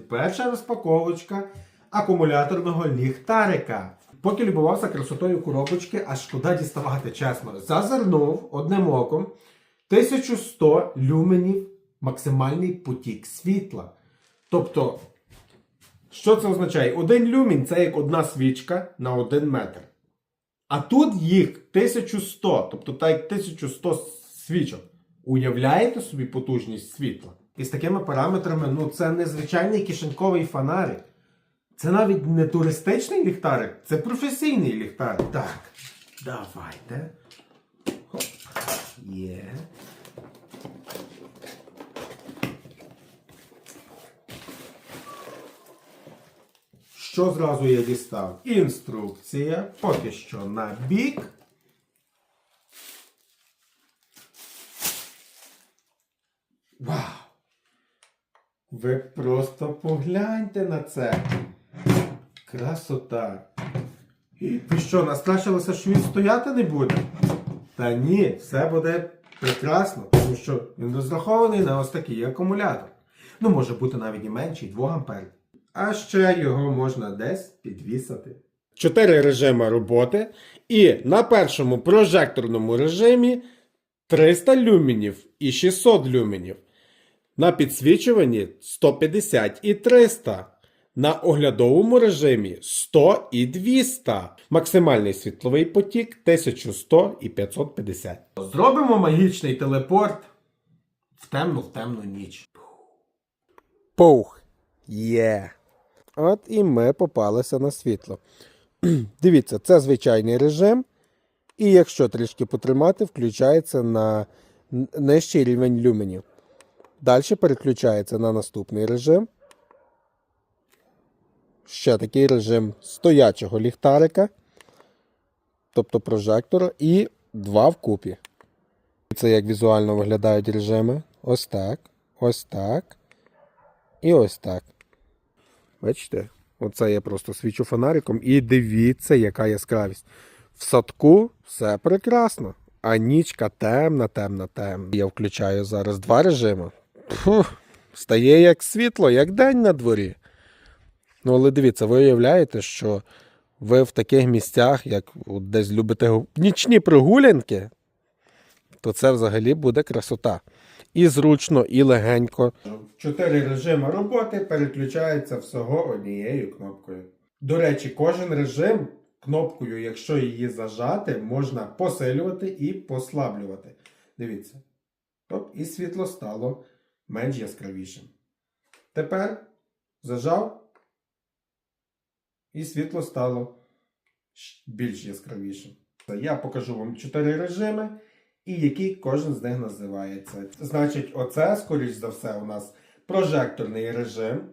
Перша розпаковочка акумуляторного ліхтарика. Поки любувався красотою коробочки, аж шкода діставати, чесно. Зазирнув одним оком 1100 люменів максимальний потік світла. Тобто, що це означає? Один люмін це як одна свічка на один метр. А тут їх 1100, тобто так як 1100 свічок. Уявляєте собі потужність світла? І з такими параметрами, ну це не звичайний кишеньковий фонарик. Це навіть не туристичний ліхтарик, це професійний ліхтарик. Так, давайте. Хоп. Є. Що зразу я дістав? Інструкція. Поки що на бік. Вау! Ви просто погляньте на це. Красота. І ви що, настрашилося, що він стояти не буде? Та ні, все буде прекрасно, тому що він розрахований на ось такий акумулятор. Ну, може бути навіть і менший, 2 ампер. А ще його можна десь підвісити. Чотири режими роботи. І на першому прожекторному режимі 300 люменів і 600 люменів. На підсвічуванні 150 і 300. На оглядовому режимі 100 і 200. Максимальний світловий потік 1100 і 550. Зробимо магічний телепорт в темну в темну ніч. Пух. Є. От і ми попалися на світло. Дивіться, це звичайний режим. І якщо трішки потримати, включається на нижчий рівень люменів. Далі переключається на наступний режим. Ще такий режим стоячого ліхтарика, тобто прожектора, і два вкупі. Це як візуально виглядають режими. Ось так, ось так і ось так. Бачите? Оце я просто свічу фонариком і дивіться, яка яскравість. В садку все прекрасно. А нічка темна, темна, темна. Я включаю зараз два режими. Фух, стає як світло, як день на дворі. Ну, але дивіться, ви уявляєте, що ви в таких місцях, як от десь любите нічні прогулянки, то це взагалі буде красота. І зручно, і легенько. Чотири режими роботи переключаються всього однією кнопкою. До речі, кожен режим кнопкою, якщо її зажати, можна посилювати і послаблювати. Дивіться. Топ, і світло стало менш яскравішим. Тепер зажав, і світло стало більш яскравішим. Я покажу вам чотири режими і який кожен з них називається. Значить, оце, скоріш за все, у нас прожекторний режим.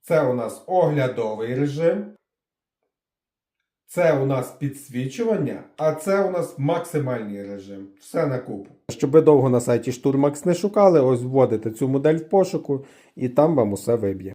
Це у нас оглядовий режим. Це у нас підсвічування, а це у нас максимальний режим. Все на купу. Щоб ви довго на сайті Штурмакс не шукали, ось вводите цю модель в пошуку, і там вам усе виб'є.